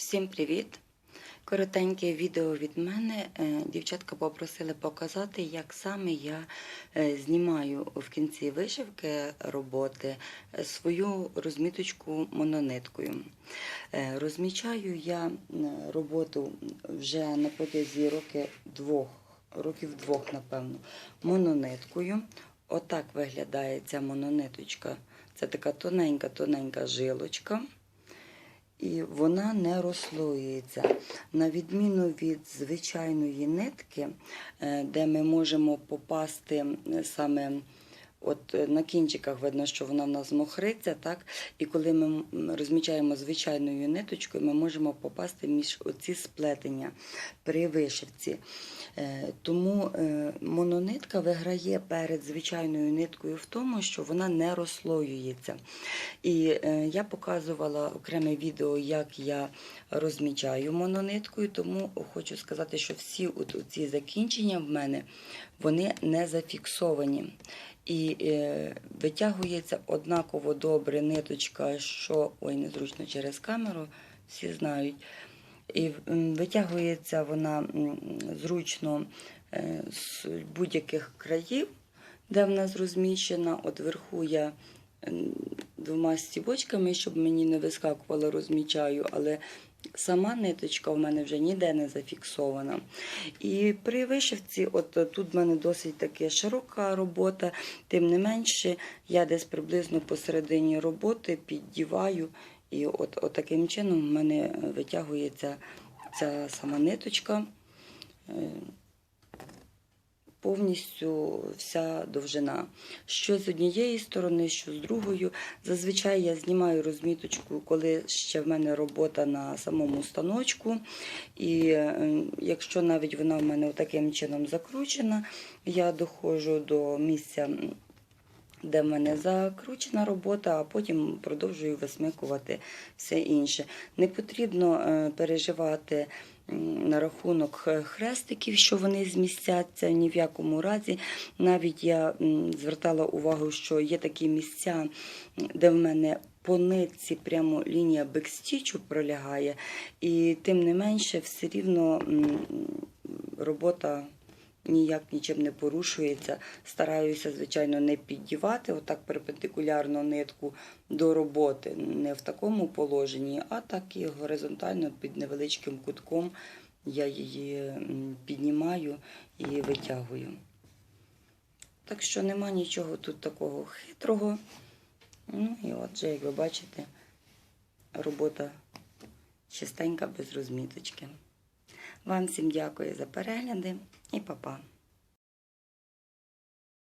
Всім привіт! Коротеньке відео від мене. Е, Дівчатка попросили показати, як саме я е, знімаю в кінці вишивки роботи е, свою розміточку монониткою. Розмічаю я роботу вже на протязі роки двох, років двох, напевно, монониткою. Отак виглядає ця монониточка. Це така тоненька-тоненька жилочка і вона не розслоюється. На відміну від звичайної нитки, е, де ми можемо попасти е, саме. От е, на кінчиках видно, що вона в нас мохриться, так? І коли ми розмічаємо звичайною ниточкою, ми можемо попасти між оці сплетення при вишивці. Е, Тому е, мононитка виграє перед звичайною ниткою в тому, що вона не розслоюється. І я показувала окреме відео, як я розмічаю монониткою, тому хочу сказати, що всі ці закінчення в мене вони не зафіксовані. І е, витягується однаково добре ниточка, що ой, незручно через камеру, всі знають. І витягується вона зручно е, з будь-яких країв, де в нас розміщена. От вверху я двома стібочками, щоб мені не вискакувало, розмічаю, але сама ниточка в мене вже ніде не зафіксована. І при вишивці, от е, тут в мене досить таки широка робота, тим не менше, я десь приблизно посередині роботи піддіваю, і от, от таким чином в мене витягується ця сама ниточка. Повністю вся довжина. Що з однієї сторони, що з другою. Зазвичай я знімаю розміточку, коли ще в мене робота на самому станочку. І е, якщо навіть вона в мене таким чином закручена, я доходжу до місця, де в мене закручена робота, а потім продовжую висмикувати все інше. Не потрібно е, переживати на рахунок хрестиків, що вони змістяться ні в якому разі. Навіть я звертала увагу, що є такі місця, де в мене по нитці прямо лінія бекстічу пролягає, і тим не менше все рівно робота ніяк нічим не порушується. Стараюся, звичайно, не піддівати отак перпендикулярно нитку до роботи, не в такому положенні, а так і горизонтально під невеличким кутком я її піднімаю і витягую. Так що нема нічого тут такого хитрого. Ну і отже, як ви бачите, робота чистенька без розміточки. Вам всім дякую за перегляди і па-па.